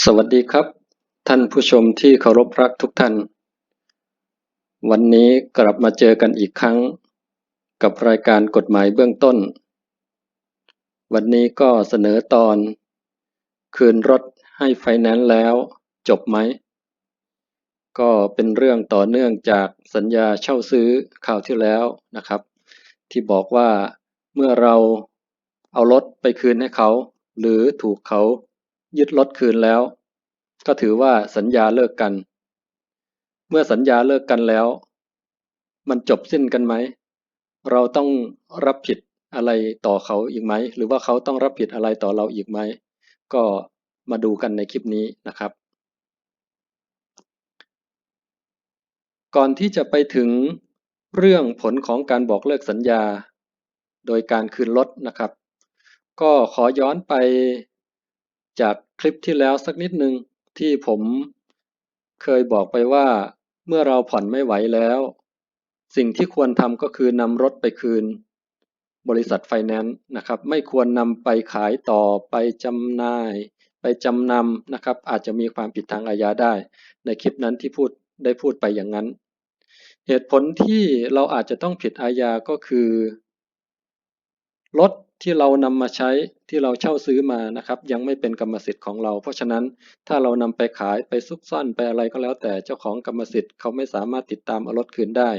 สวัสดีครับ ท่านผู้ชมที่เคารพรักทุกท่าน วันนี้กลับมาเจอกันอีกครั้ง กับรายการกฎหมายเบื้องต้น วันนี้ก็เสนอตอน คืนรถให้ไฟแนนซ์แล้วจบไหม ก็เป็นเรื่องต่อเนื่องจากสัญญาเช่าซื้อข่าวที่แล้วนะครับ ที่บอกว่าเมื่อเราเอารถไปคืนให้เขา หรือถูกเขา ยึดรถคืนแล้ว ก็ถือว่าสัญญาเลิกกัน เมื่อสัญญาเลิกกันแล้ว มันจบสิ้นกันไหม เราต้องรับผิดอะไรต่อเขาอีกไหม หรือว่าเขาต้องรับผิดอะไรต่อเราอีกไหม ก็มาดูกันในคลิปนี้นะครับ ก่อนที่จะไปถึงเรื่องผลของการบอกเลิกสัญญา โดยการคืนรถนะครับ ก็ขอย้อนไป จากคลิปที่แล้วสักนิดนึงที่ผมเคยบอกไปว่า เมื่อเราผ่อนไม่ไหวแล้ว สิ่งที่ควรทำก็คือนำรถไปคืน บริษัทไฟแนนซ์นะครับ ไม่ควรนำไปขายต่อไปจำหน่าย ไปจำนำนะครับ อาจจะมีความผิดทางอาญาได้ ในคลิปนั้นที่พูดได้พูดไปอย่างนั้น เหตุผลที่เราอาจจะต้องผิดอาญาก็คือ รถที่เรานำมาใช้ที่เราเช่าซื้อมานะครับ ยังไม่เป็นกรรมสิทธิ์ของเรา เพราะฉะนั้นถ้าเรานำไปขายไปซุกซ่อนไปอะไรก็แล้วแต่เจ้าของกรรมสิทธิ์เขาไม่สามารถติดตามเอารถคืนได้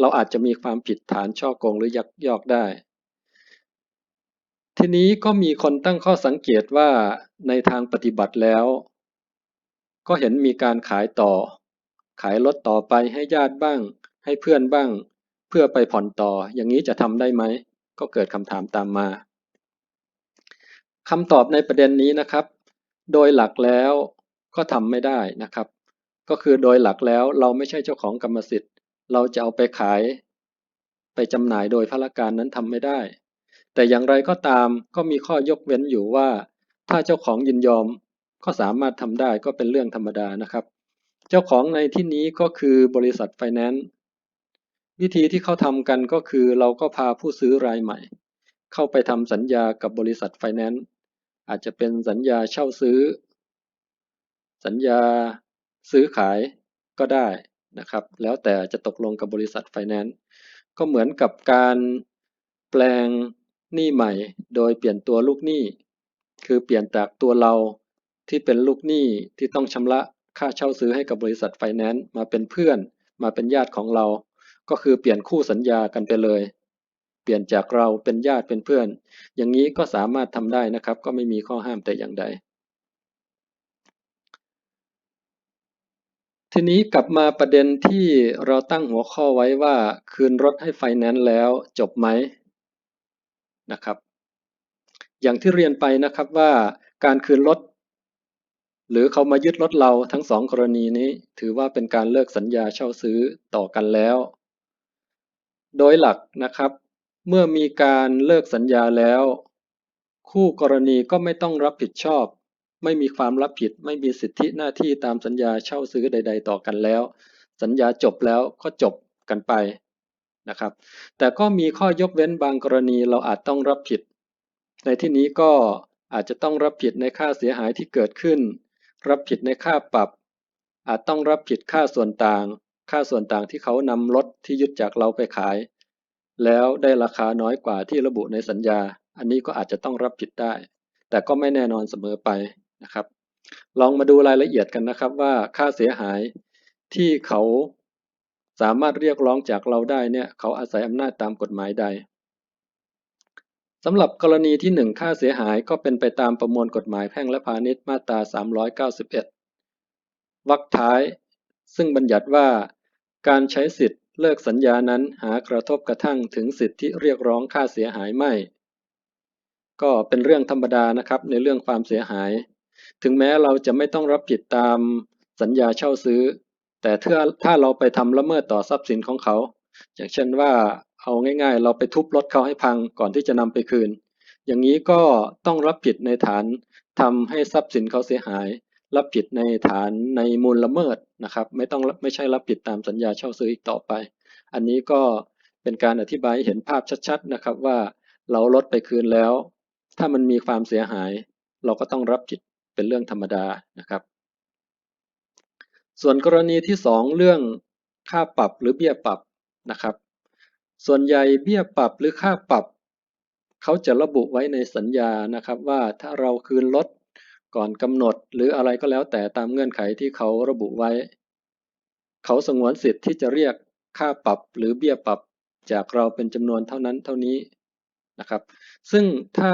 เราอาจจะมีความผิดฐานช่อโกงหรือยักยอกได้ ทีนี้ก็มีคนตั้งข้อสังเกตว่าในทางปฏิบัติแล้ว ก็เห็นมีการขายต่อ ขายรถต่อไปให้ญาติบ้าง ให้เพื่อนบ้าง เพื่อไปผ่อนต่ออย่างนี้จะทำได้ไหม ก็เกิดคำถามตามมาคำตอบในประเด็นนี้นะครับ โดยหลักแล้วก็ทำไม่ได้นะครับ ก็คือโดยหลักแล้วเราไม่ใช่เจ้าของกรรมสิทธิ์ เราจะเอาไปขาย ไปจำหน่ายโดยพละการนั้นทำไม่ได้ แต่อย่างไรก็ตามก็มีข้อยกเว้นอยู่ว่า ถ้าเจ้าของยินยอมก็สามารถทำได้ก็เป็นเรื่องธรรมดานะครับ เจ้าของในที่นี้ก็คือบริษัทไฟแนนซ์ วิธีที่เขาทำกันก็คือเราก็พาผู้ซื้อรายใหม่ เข้าไปทำสัญญากับบริษัทไฟแนนซ์อาจจะเป็นสัญญาเช่าซื้อ สัญญาซื้อขายก็ได้นะครับ แล้วแต่จะตกลงกับบริษัทไฟแนนซ์ก็เหมือนกับการแปลงหนี้ใหม่ โดยเปลี่ยนตัวลูกหนี้ คือเปลี่ยนจากตัวเราที่เป็นลูกหนี้ที่ต้องชำระค่าเช่าซื้อให้กับบริษัทไฟแนนซ์มาเป็นเพื่อน มาเป็นญาติของเรา ก็คือเปลี่ยนคู่สัญญากันไปเลย เปลี่ยนจากเราเป็นญาติเป็นเพื่อน อย่างนี้ก็สามารถทำได้นะครับ ก็ไม่มีข้อห้ามแต่อย่างใด ทีนี้กลับมาประเด็นที่เราตั้งหัวข้อไว้ว่าคืนรถให้ไฟแนนซ์แล้วจบไหมนะครับ อย่างที่เรียนไปนะครับว่าการคืนรถหรือเขามายึดรถเราทั้งสองกรณีนี้ ถือว่าเป็นการเลิกสัญญาเช่าซื้อต่อกันแล้ว โดยหลักนะครับ เมื่อมีการเลิกสัญญาแล้ว คู่กรณีก็ไม่ต้องรับผิดชอบ ไม่มีความรับผิด ไม่มีสิทธิหน้าที่ตามสัญญาเช่าซื้อใด ๆ ต่อกันแล้ว สัญญาจบแล้วก็จบกันไปนะครับ แต่ก็มีข้อยกเว้นบางกรณีเราอาจต้องรับผิด ในที่นี้ก็อาจจะต้องรับผิดในค่าเสียหายที่เกิดขึ้น รับผิดในค่าปรับ อาจต้องรับผิดค่าส่วนต่าง ค่าส่วนต่างที่เขานำรถที่ยึดจากเราไปขาย แล้วได้ราคาน้อยกว่าที่ระบุในสัญญา อันนี้ก็อาจจะต้องรับผิดได้ แต่ก็ไม่แน่นอนเสมอไปนะครับ ลองมาดูรายละเอียดกันนะครับว่าค่าเสียหายที่เขาสามารถเรียกร้องจากเราได้เนี่ยเขาอาศัยอำนาจตามกฎหมายใดสำหรับกรณีที่ 1 ค่าเสียหายก็เป็นไปตามประมวลกฎหมายแพ่งและพาณิชย์มาตรา 391 วรรคท้าย ซึ่งบัญญัติว่า การใช้สิทธิ์เลิกสัญญานั้นหากระทบกระทั่งถึงสิทธิเรียกร้องค่าเสียหายไม่ ก็เป็นเรื่องธรรมดานะครับในเรื่องความเสียหาย ถึงแม้เราจะไม่ต้องรับผิดตามสัญญาเช่าซื้อ แต่ถ้าถ้าเราไปทำละเมิดต่อทรัพย์สินของเขา อย่างเช่นว่าเอาง่าย ๆ เราไปทุบรถเขาให้พังก่อนที่จะนำไปคืน อย่างนี้ก็ต้องรับผิดในฐานทำให้ทรัพย์สินเขาเสียหาย รับผิดในฐานในมูลละเมิดนะครับ ไม่ต้องไม่ใช่รับผิดตามสัญญาเช่าซื้ออีกต่อไป อันนี้ก็เป็นการอธิบายเห็นภาพชัดๆนะครับว่าเราลดไปคืนแล้ว ถ้ามันมีความเสียหาย เราก็ต้องรับผิดเป็นเรื่องธรรมดานะครับ ส่วนกรณีที่สองเรื่องค่าปรับหรือเบี้ยปรับนะครับ ส่วนใหญ่เบี้ยปรับหรือค่าปรับ เขาจะระบุไว้ในสัญญานะครับว่าถ้าเราคืนรถ ก่อนกำหนดหรืออะไรก็แล้วแต่ตามเงื่อนไขที่เขาระบุไว้ เขาสงวนสิทธิ์ที่จะเรียกค่าปรับหรือเบี้ยปรับจากเราเป็นจำนวนเท่านั้นเท่านี้นะครับ ซึ่งถ้า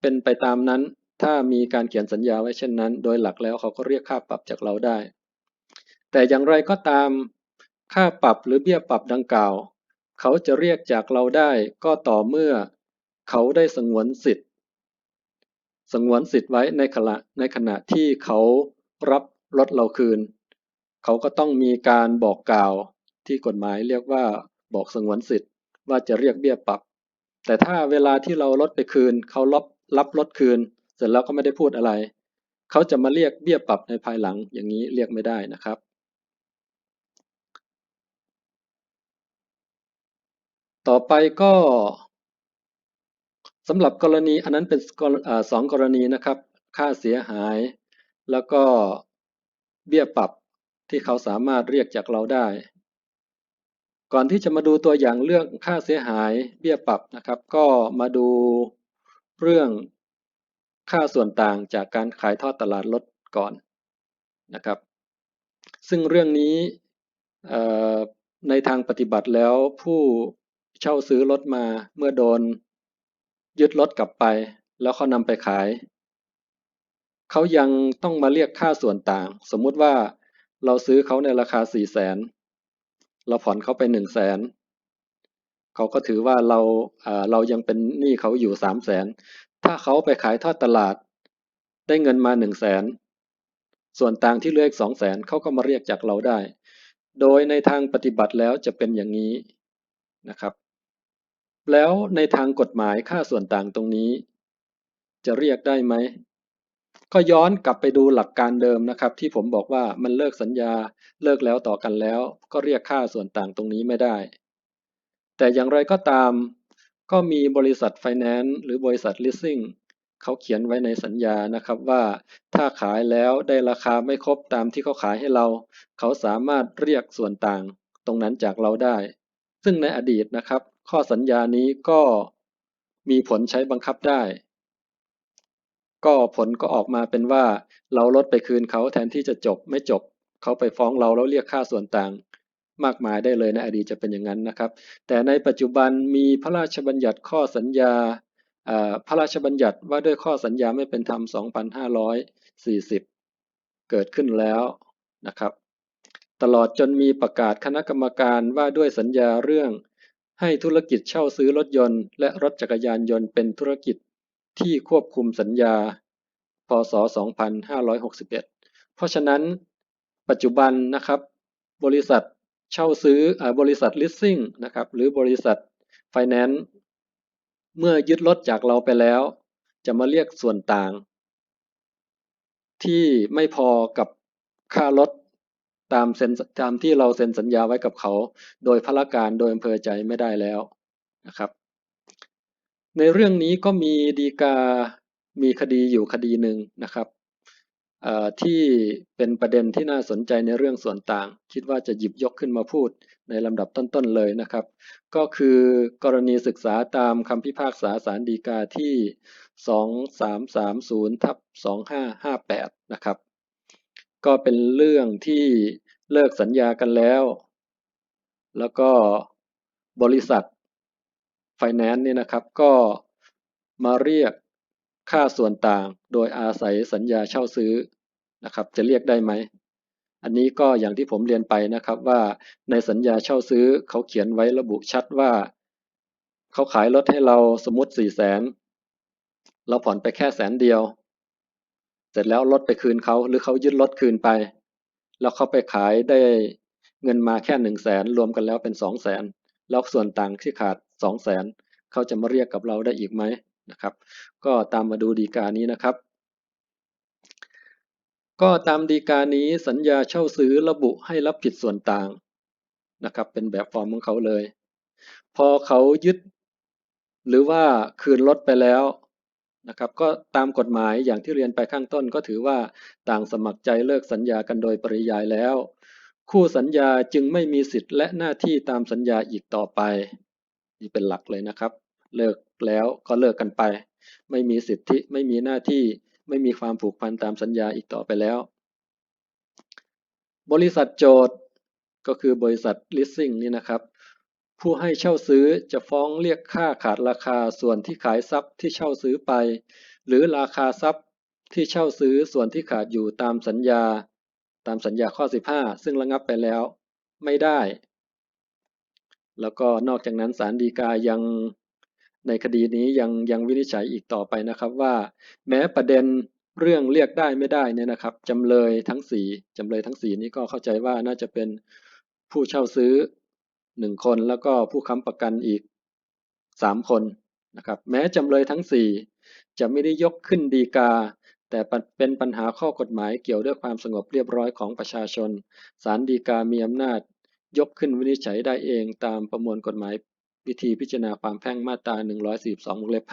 เป็นไปตามนั้น ถ้ามีการเขียนสัญญาไว้เช่นนั้น โดยหลักแล้วเขาก็เรียกค่าปรับจากเราได้ แต่อย่างไรก็ตามค่าปรับหรือเบี้ยปรับดังกล่าว เขาจะเรียกจากเราได้ก็ต่อเมื่อ เขาได้สงวนสิทธิ์ สงวนสิทธิ์ไว้ในขณะในขณะที่เขารับรถเราคืน เขาก็ต้องมีการบอกกล่าวที่กฎหมายเรียกว่าบอกสงวนสิทธิ์ว่าจะเรียกเบี้ยปรับ แต่ถ้าเวลาที่เรารถไปคืน เขารับรับรถคืน เสร็จแล้วก็ไม่ได้พูดอะไร เขาจะมาเรียกเบี้ยปรับในภายหลังอย่างนี้เรียกไม่ได้นะครับต่อไปก็ สำหรับกรณีอันนั้นเป็นสองกรณีนะครับ ค่าเสียหาย แล้วก็เบี้ยปรับที่เขาสามารถเรียกจากเราได้ ก่อนที่จะมาดูตัวอย่างเรื่องค่าเสียหายเบี้ยปรับนะครับ ก็มาดูเรื่องค่าส่วนต่างจากการขายทอดตลาดรถก่อนนะครับ ซึ่งเรื่องนี้ในทางปฏิบัติแล้วผู้เช่าซื้อรถมาเมื่อโดน ยึดรถกลับไป แล้วเขานำไปขาย เขายังต้องมาเรียกค่าส่วนต่าง สมมุติว่าเราซื้อเขาในราคาสี่แสนเราผ่อนเขาไปหนึ่งแสนเขาก็ถือว่าเราเรายังเป็นหนี้เขาอยู่สามแสนถ้าเขาไปขายทอดตลาด ได้เงินมาหนึ่งแสนส่วนต่างที่เหลืออีกสองแสนเขาก็มาเรียกจากเราได้ โดยในทางปฏิบัติแล้วจะเป็นอย่างนี้นะครับ แล้วในทางกฎหมายค่าส่วนต่างตรงนี้ จะเรียกได้ไหม ก็ย้อนกลับไปดูหลักการเดิมนะครับ ที่ผมบอกว่ามันเลิกสัญญาเลิกแล้วต่อกันแล้ว ก็เรียกค่าส่วนต่างตรงนี้ไม่ได้ แต่อย่างไรก็ตาม ก็มีบริษัทไฟแนนซ์หรือบริษัทลิสซิ่งเขาเขียนไว้ในสัญญานะครับว่าถ้าขายแล้วได้ราคาไม่ครบตามที่เขาขายให้เรา เขาสามารถเรียกส่วนต่างตรงนั้นจากเราได้ ซึ่งในอดีตนะครับ ข้อสัญญานี้ก็มีผลใช้บังคับได้ ก็ผลก็ออกมาเป็นว่าเราลดไปคืนเขาแทนที่จะจบไม่จบ เขาไปฟ้องเราแล้วเรียกค่าส่วนต่างมากมายได้เลยในอดีตจะเป็นอย่างนั้นนะครับ แต่ในปัจจุบันมีพระราชบัญญัติข้อสัญญาพระราชบัญญัติว่าด้วยข้อสัญญาไม่เป็นธรรม 2540 เกิดขึ้นแล้วนะครับ ตลอดจนมีประกาศคณะกรรมการว่าด้วยสัญญาเรื่อง ให้ธุรกิจเช่าซื้อรถยนต์และรถจักรยานยนต์เป็นธุรกิจที่ควบคุมสัญญา พศ 2561 เพราะฉะนั้นปัจจุบันนะครับ บริษัทเช่าซื้อบริษัท leasing นะครับ หรือบริษัท finance เมื่อยึดรถจากเราไปแล้ว จะมาเรียกส่วนต่าง ที่ไม่พอกับค่ารถ ตามเซ็นตามที่เราเซ็นสัญญาไว้กับเขา โดยพละการโดยอำเภอใจไม่ได้แล้วนะครับ ในเรื่องนี้ก็มีดีกา มีคดีอยู่คดีหนึ่งนะครับที่เป็นประเด็นที่น่าสนใจในเรื่องส่วนต่าง คิดว่าจะหยิบยกขึ้นมาพูดในลำดับต้นๆเลยนะครับ ก็คือกรณีศึกษาตามคำพิพากษาสารดีกาที่ 2330ทับ2558 นะครับ ก็เป็นเรื่องที่ เลิกสัญญากันแล้ว แล้วก็บริษัทไฟแนนซ์เนี่ยนะครับก็มาเรียกค่าส่วนต่างโดยอาศัยสัญญาเช่าซื้อนะครับ จะเรียกได้ไหม อันนี้ก็อย่างที่ผมเรียนไปนะครับว่าในสัญญาเช่าซื้อเขาเขียนไว้ระบุชัดว่า เขาขายรถให้เราสมมติสี่แสนเราผ่อนไปแค่แสนเดียว เสร็จแล้วรถไปคืนเขาหรือเขายึดรถคืนไป แล้วเขาไปขายได้เงินมาแค่หนึ่งแสนรวมกันแล้วเป็นสองแสนแล้วส่วนต่างที่ขาดสองแสนเขาจะมาเรียกกับเราได้อีกไหมนะครับ ก็ตามมาดูดีกานี้นะครับ ก็ตามดีกานี้สัญญาเช่าซื้อระบุให้รับผิดส่วนต่างนะครับ เป็นแบบฟอร์มของเขาเลย พอเขายึด หรือว่าคืนรถไปแล้ว นะครับก็ตามกฎหมายอย่างที่เรียนไปข้างต้นก็ถือว่าต่างสมัครใจเลิกสัญญากันโดยปริยายแล้ว คู่สัญญาจึงไม่มีสิทธิ์และหน้าที่ตามสัญญาอีกต่อไป นี่เป็นหลักเลยนะครับ เลิกแล้วก็เลิกกันไป ไม่มีสิทธิไม่มีหน้าที่ไม่มีความผูกพันตามสัญญาอีกต่อไปแล้ว บริษัทโจทย์ก็คือบริษัท leasing นี่นะครับ ผู้ให้เช่าซื้อจะฟ้องเรียกค่าขาดราคาส่วนที่ขายทรัพย์ที่เช่าซื้อไป หรือราคาทรัพย์ที่เช่าซื้อส่วนที่ขาดอยู่ตามสัญญา ตามสัญญาข้อ 15 ซึ่งระงับไปแล้ว ไม่ได้ แล้วก็นอกจากนั้นศาลฎีกายังในคดีนี้ยังยังวินิจฉัยอีกต่อไปนะครับว่า แม้ประเด็นเรื่องเรียกได้ไม่ได้เนี่ยนะครับจำเลยทั้งสี่จำเลยทั้งสี่นี้ก็เข้าใจว่าน่าจะเป็นผู้เช่าซื้อ หนึ่งคนแล้วก็ผู้ค้ำประกันอีกสามคนนะครับ แม้จำเลยทั้งสี่จะไม่ได้ยกขึ้นดีกา แต่เป็นปัญหาข้อกฎหมายเกี่ยวด้วยความสงบเรียบร้อยของประชาชนศาลฎีกามีอำนาจ ยกขึ้นวินิจฉัยได้เองตามประมวลกฎหมายวิธีพิจารณาความแพ่งมาตรา 142วงเล็บ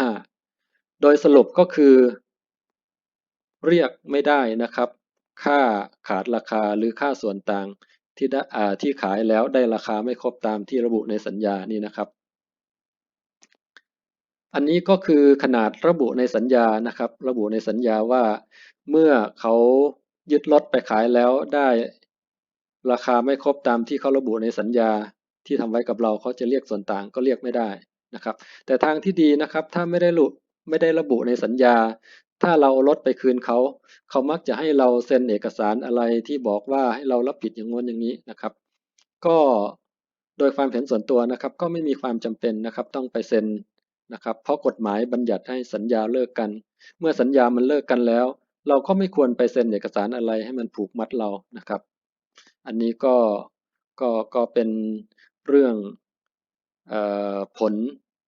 5โดยสรุปก็คือ เรียกไม่ได้นะครับ ค่าขาดราคาหรือค่าส่วนต่าง ที่ได้ที่ขายแล้วได้ราคาไม่ครบตามที่ระบุในสัญญานี่นะครับ อันนี้ก็คือขนาดระบุในสัญญานะครับ ระบุในสัญญาว่าเมื่อเขายึดรถไปขายแล้วได้ราคาไม่ครบตามที่เขาระบุในสัญญาที่ทำไว้กับเราเขาจะเรียกส่วนต่างก็เรียกไม่ได้นะครับ แต่ทางที่ดีนะครับถ้าไม่ได้ระบุไม่ได้ระบุในสัญญา ถ้าเรารถไปคืนเขา เขามักจะให้เราเซ็นเอกสารอะไรที่บอกว่าให้เรารับผิดอย่างงนอย่างนี้นะครับ ก็โดยความเห็นส่วนตัวนะครับ ก็ไม่มีความจำเป็นนะครับ ต้องไปเซ็นนะครับ เพราะกฎหมายบัญญัติให้สัญญาเลิกกัน เมื่อสัญญามันเลิกกันแล้ว เราก็ไม่ควรไปเซ็นเอกสารอะไรให้มันผูกมัดเรานะครับ อันนี้ก็ก็ก็เป็นเรื่องอผล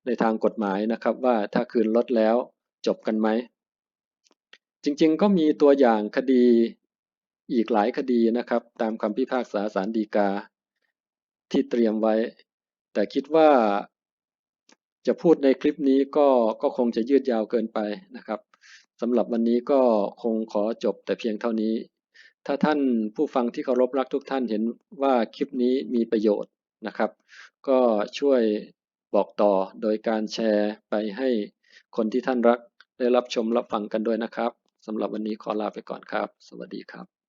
ในทางกฎหมายนะครับ ว่าถ้าคืนรถแล้วจบกันไหม จริงๆ ก็มีตัวอย่างคดีอีกหลายคดีนะครับ ตามคำพิพากษาสารดีกา ที่เตรียมไว้ แต่คิดว่าจะพูดในคลิปนี้ก็ก็คงจะยืดยาวเกินไปนะครับสำหรับวันนี้ก็คงขอจบแต่เพียงเท่านี้ ถ้าท่านผู้ฟังที่เคารพรักทุกท่านเห็นว่าคลิปนี้มีประโยชน์นะครับ ก็ช่วยบอกต่อโดยการแชร์ไปให้คนที่ท่านรักได้รับชมรับฟังกันด้วยนะครับ สำหรับวันนี้ขอลาไปก่อนครับ สวัสดีครับ